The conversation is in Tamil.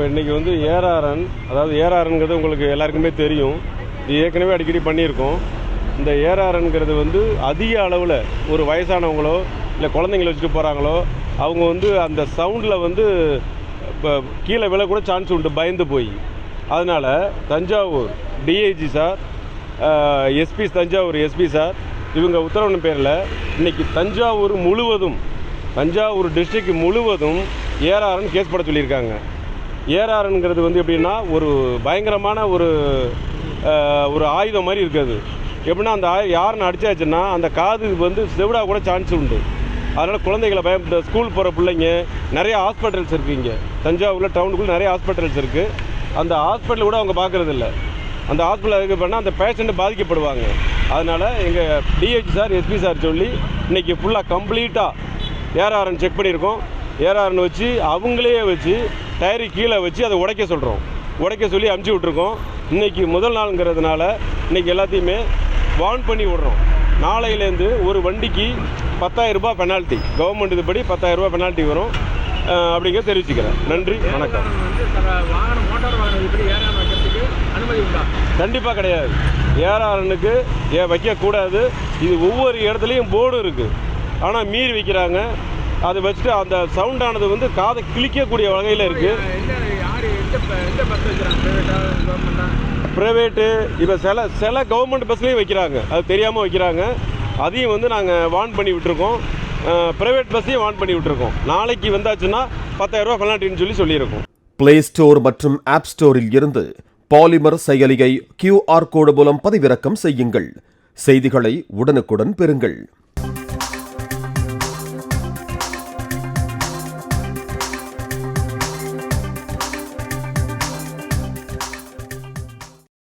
இப்போ இன்றைக்கி வந்து ஏஆர்என் அதாவது ஏஆர்என்கிறது உங்களுக்கு எல்லாருக்குமே தெரியும். இது ஏற்கனவே அடிக்கடி பண்ணியிருக்கோம். இந்த ஏஆர்என்கிறது வந்து அதிக அளவில் ஒரு வயசானவங்களோ இல்லை குழந்தைங்கள வச்சுட்டு போகிறாங்களோ அவங்க வந்து அந்த சவுண்டில் வந்து இப்போ கீழே விழ கூட சான்ஸ் உண்டு பயந்து போய். அதனால் Thanjavur DIG sir SP Thanjavur SP sir இவங்க உத்தரவின் பேரில் இன்றைக்கி தஞ்சாவூர் முழுவதும் தஞ்சாவூர் டிஸ்ட்ரிக்ட் முழுவதும் ஏஆர்என் கேஸ் பட சொல்லியிருக்காங்க. ஏஆர்என்ங்கிறது வந்து எப்படின்னா ஒரு பயங்கரமான ஒரு ஒரு ஆயுதம் மாதிரி இருக்குது எப்படின்னா அந்த ஆயு யாருன்னு அடிச்சாச்சுன்னா அந்த காது வந்து செவிடா கூட சான்ஸ் உண்டு. அதனால் குழந்தைகளை பயம் இந்த ஸ்கூல் போகிற பிள்ளைங்க நிறைய ஹாஸ்பிட்டல்ஸ் இருக்குது இங்கே. தஞ்சாவூரில் டவுனுக்குள்ளே நிறைய ஹாஸ்பிட்டல்ஸ் இருக்குது அந்த ஹாஸ்பிட்டல் கூட அவங்க பார்க்குறது இல்லை. அந்த ஹாஸ்பிட்டல் இதுக்கு பண்ணால் அந்த பேஷண்ட்டு பாதிக்கப்படுவாங்க. அதனால் எங்கள் டிஹெச் சார் எஸ்பி சார் சொல்லி இன்றைக்கி ஃபுல்லாக கம்ப்ளீட்டாக ஏஆர்ஆர்என் செக் பண்ணியிருக்கோம். ஏஆர்ஆர்னு வச்சு அவங்களே வச்சு டயரு கீழே வச்சு அதை உடைக்க சொல்கிறோம் உடைக்க சொல்லி அமுச்சு விட்ருக்கோம் இன்றைக்கி முதல் நாளுங்கிறதுனால இன்றைக்கி எல்லாத்தையுமே வார்ன் பண்ணி விடுறோம். நாளையிலேருந்து ஒரு வண்டிக்கு பத்தாயிரரூபா பெனால்ட்டி கவர்மெண்ட் இதுபடி பத்தாயிரரூபா பெனால்ட்டி வரும். அப்படிங்கிற தெரிவிச்சுக்கிறேன். நன்றி வணக்கம். கண்டிப்பாக கிடையாது. ஏஆர்ஆர்னுக்கு ஏன் வைக்கக்கூடாது? இது ஒவ்வொரு இடத்துலையும் போர்டு இருக்குது ஆனால் மீறி வைக்கிறாங்க. அதை வச்சுட்டு அந்த சவுண்டானது வந்து காதை கிழிக்கக்கூடிய வகையில் இருக்குது எந்த யார் எந்த ப- எந்த பஸ் வைக்கிறாங்க ப்ரைவேட்டா இப்போ சில சில கவர்மெண்ட் பஸ்லேயும் வைக்கிறாங்க. அது தெரியாமல் வைக்கிறாங்க. அதையும் வந்து நாங்கள் வார்ன் பண்ணி விட்டுருக்கோம். ப்ரைவேட் பஸ்ஸையும் வார்ன் பண்ணி விட்டுருக்கோம். நாளைக்கு வந்தாச்சுன்னா 10000 ரூபா பெனால்ட்டின்னு சொல்லி சொல்லியிருக்கோம். பிளே ஸ்டோர் மற்றும் ஆப் ஸ்டோரில் இருந்து பாலிமர் செயலியை கியூஆர் கோடு மூலம் பதிவிறக்கம் செய்யுங்கள். செய்திகளை உடனுக்குடன் பெறுங்கள்.